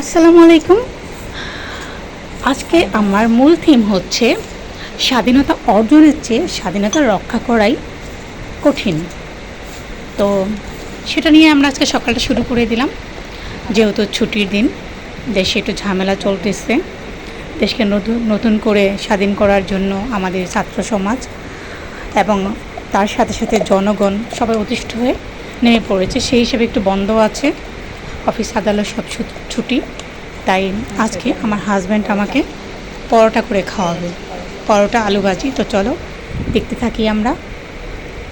আসসালামু আলাইকুম। আজকে আমার মূল থিম হচ্ছে স্বাধীনতা অর্জনের চেয়ে স্বাধীনতা রক্ষা করাই কঠিন। তো সেটা নিয়ে আমরা আজকে সকালটা শুরু করে দিলাম। যেহেতু ছুটির দিন, দেশে একটু ঝামেলা চলতেছে। দেশকে নতুন নতুন করে স্বাধীন করার জন্য আমাদের ছাত্র সমাজ এবং তার সাথে সাথে জনগণ সবাই অতিষ্ঠ হয়ে নেমে পড়েছে। সেই হিসেবে একটু বন্ধ আছে। অফিস আদালত সব ছুটি তাই আজকে আমার হাজব্যান্ড আমাকে পরোটা করে খাওয়াবে। পরোটা, আলু ভাজি। তো চলো, দেখতে থাকি আমরা।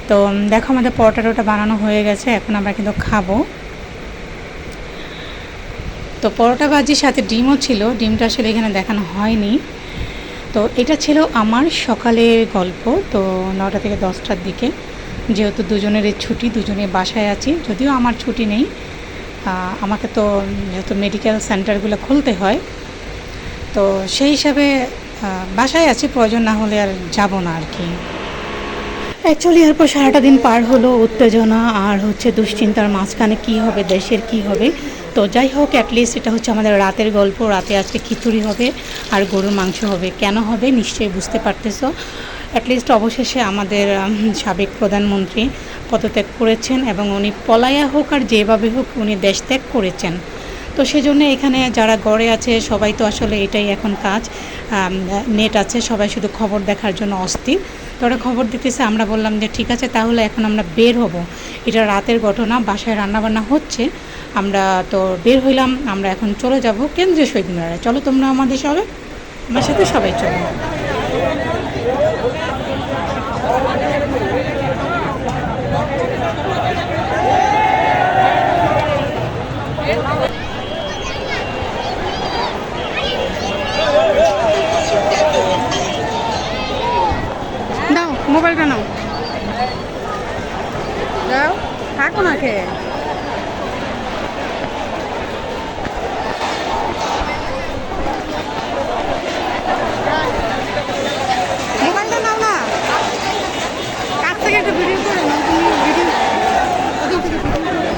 তো দেখো আমাদের পরোটা টোটা বানানো হয়ে গেছে। এখন আমরা কিন্তু খাব। তো পরোটা ভাজির সাথে ডিমও ছিল। ডিমটা আসলে এখানে দেখানো হয়নি। তো এটা ছিল আমার সকালের গল্প। তো নটা থেকে দশটার দিকে। যেহেতু দুজনের ছুটি, দুজনে বাসায় আছি। যদিও আমার ছুটি নেই। আমাকে তো যেহেতু মেডিকেল সেন্টারগুলো খুলতে হয়, তো সেই হিসাবে বাসায় আছি, প্রয়োজন না হলে আর যাব না আর কি। অ্যাকচুয়ালি এরপর সারাটা দিন পার হলো, উত্তেজনা আর হচ্ছে দুশ্চিন্তার মাঝখানে কি হবে, দেশের কি হবে। তো যাই হোক অ্যাটলিস্ট এটা হচ্ছে আমাদের রাতের গল্প, রাতে আজকে খিচুড়ি হবে আর গরুর মাংস হবে। কেন হবে, নিশ্চয়ই বুঝতে পারতেছো। অ্যাটলিস্ট অবশেষে আমাদের সাবেক প্রধানমন্ত্রী পদত্যাগ করেছেন এবং উনি পলায়া হোক আর যেভাবে হোক উনি দেশ ত্যাগ করেছেন। তো সেজন্য এখানে যারা গড়ে আছে সবাই তো আসলে এটাই এখন কাজ। নেট আছে, সবাই শুধু খবর দেখার জন্য অস্থির। তো ওরা খবর দিতেছে, আমরা বললাম যে ঠিক আছে, তাহলে এখন আমরা বের হব। এটা রাতের ঘটনা, বাসায় রান্নাবান্না হচ্ছে। আমরা তো বের হইলাম, আমরা এখন চলে যাব কেন্দ্রীয় শহীদ মিনারে চলো তোমরা আমাদের সবাই, আমার সাথে সবাই চলো। দাও মোবাইলটা নাও। দাও থাকো না খেয়ে মোবাইলটা নাও না কাছ থেকে একটু ভিডিও করে নাও তুমি ভিডিও ওদিক থেকে ভিডিও করো।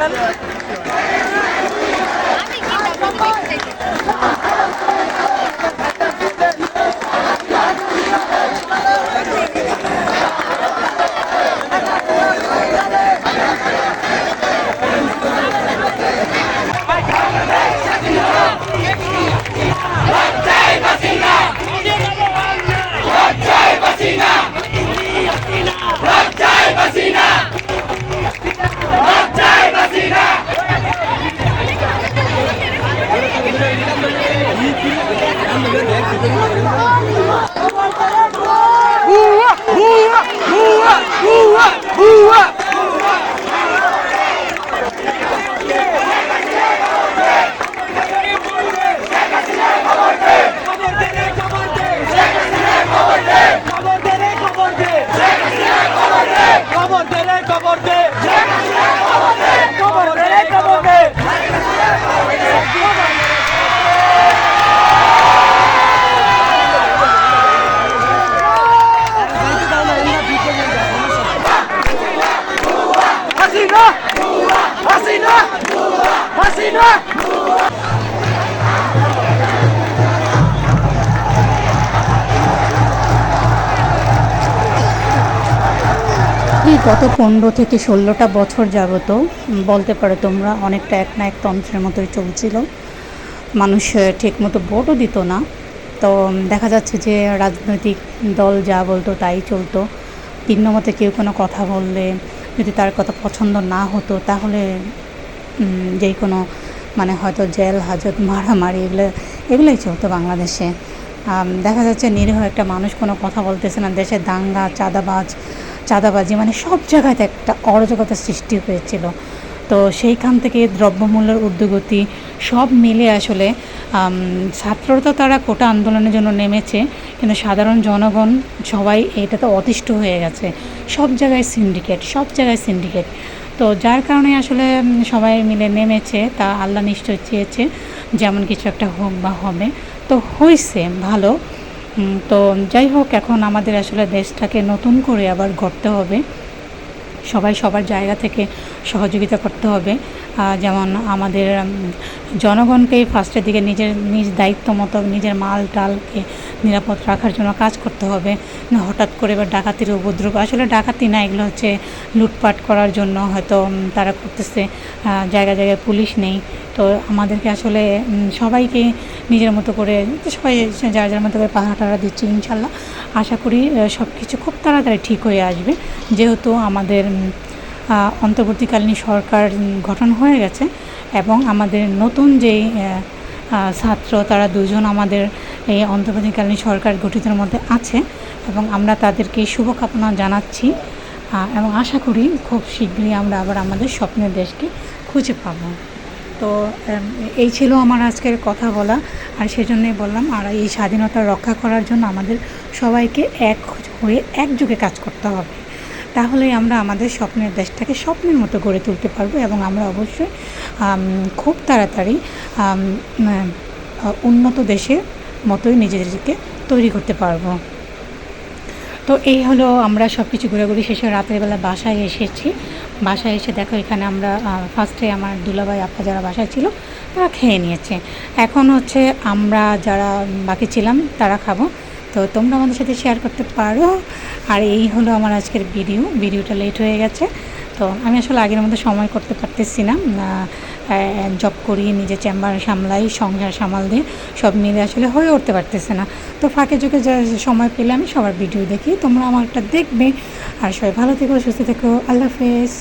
খবর গত পনেরো থেকে ষোলোটা বছর যাবত বলতে পারো তোমরা অনেকটা এক না এক তন্ত্রের মতোই চলছিল। মানুষ ঠিক মতো ভোটও দিত না। তো দেখা যাচ্ছে যে রাজনৈতিক দল যা বলতো তাই চলতো। ভিন্ন মতে কেউ কোনো কথা বললে, যদি তার কথা পছন্দ না হতো, তাহলে যেই কোনো মানে হয়তো জেল, হাজত, মারামারি, এগুলো, এগুলোই চলতো বাংলাদেশে। দেখা যাচ্ছে নিরীহ একটা মানুষ কোনো কথা বলতেছে না। দেশে দাঙ্গা, চাঁদাবাজ চাঁদাবাজি মানে সব জায়গাতে একটা অরাজকতার সৃষ্টি হয়েছিল। তো সেইখান থেকে দ্রব্যমূল্যের ঊর্ধ্বগতি সব মিলে আসলে ছাত্ররা তারা কোটা আন্দোলনের জন্য নেমেছে, কিন্তু সাধারণ জনগণ সবাই এটাতে অতিষ্ঠ হয়ে গেছে। সব জায়গায় সিন্ডিকেট সব জায়গায় সিন্ডিকেট তো যার কারণে আসলে সবাই মিলে নেমেছে, তা আল্লাহ নিশ্চয় চেয়েছে, যেমন কিছু একটা হোক বা হবে। তো হয়েছে, ভালো। তো যাই হোক, এখন আমাদের আসলে দেশটাকে নতুন করে আবার গড়তে হবে। সবাই সবার জায়গা থেকে সহযোগিতা করতে হবে। যেমন আমাদের জনগণকে ফার্স্টের দিকে নিজের, নিজ দায়িত্ব মতো নিজের মাল টালকে নিরাপদ রাখার জন্য কাজ করতে হবে। হঠাৎ করে এবার ডাকাতির উপদ্রব, আসলে ডাকাতি না, এগুলো হচ্ছে লুটপাট করার জন্য হয়তো তারা করতেছে। জায়গায় জায়গায় পুলিশ নেই। তো আমাদেরকে আসলে সবাইকে নিজের মতো করে, সবাই যার যার মতো করে পাহাড় টাড়া দিচ্ছি, ইনশাল্লাহ। আশা করি সব কিছু খুব তাড়াতাড়ি ঠিক হয়ে আসবে। যেহেতু আমাদের অন্তর্বর্তীকালীন সরকার গঠন হয়ে গেছে এবং আমাদের নতুন যেই ছাত্র তারা দুজন আমাদের এই অন্তর্বর্তীকালীন সরকার গঠিতের মধ্যে আছে এবং আমরা তাদেরকে শুভকামনা জানাচ্ছি এবং আশা করি খুব শীঘ্রই আমরা আবার আমাদের স্বপ্নের দেশকে খুঁজে পাবো। তো এই ছিল আমার আজকের কথা বলা, আর সেজন্যই বললাম, আর এই স্বাধীনতা রক্ষা করার জন্য আমাদের সবাইকে এক হয়ে একযোগে কাজ করতে হবে। তাহলেই আমরা আমাদের স্বপ্নের দেশটাকে স্বপ্নের মতো গড়ে তুলতে পারব এবং আমরা অবশ্যই খুব তাড়াতাড়ি উন্নত দেশের মতোই নিজেদেরকে তৈরি করতে পারব। তো এই হলো আমরা সব কিছু ঘোরাঘুরি শেষে রাতের বেলা বাসায় এসেছি। বাসায় এসে দেখো এখানে আমরা ফার্স্টে আমার দুলাভাই আপা যারা বাসায় ছিল, তারা খেয়ে নিয়েছে। এখন হচ্ছে আমরা যারা বাকি ছিলাম, তারা খাব। তো তোমরা আমাদের সাথে শেয়ার করতে পারো। আর এই হলো আমার আজকের ভিডিও। ভিডিওটা লেট হয়ে গেছে। তো আমি আসলে আগের মধ্যে সময় করতে পারতেছি না। জব করি নিজে চেম্বার সামলাই, সংসার সামাল দিয়ে সব মিলে আসলে হয়ে উঠতে পারতেছে না। তো ফাঁকে চোখে যা সময় পেলে আমি সবার ভিডিও দেখি। তোমরা আমারটা দেখবে। আর সবাই ভালো থেকো, সুস্থ থেকো। আল্লাহ হাফেজ।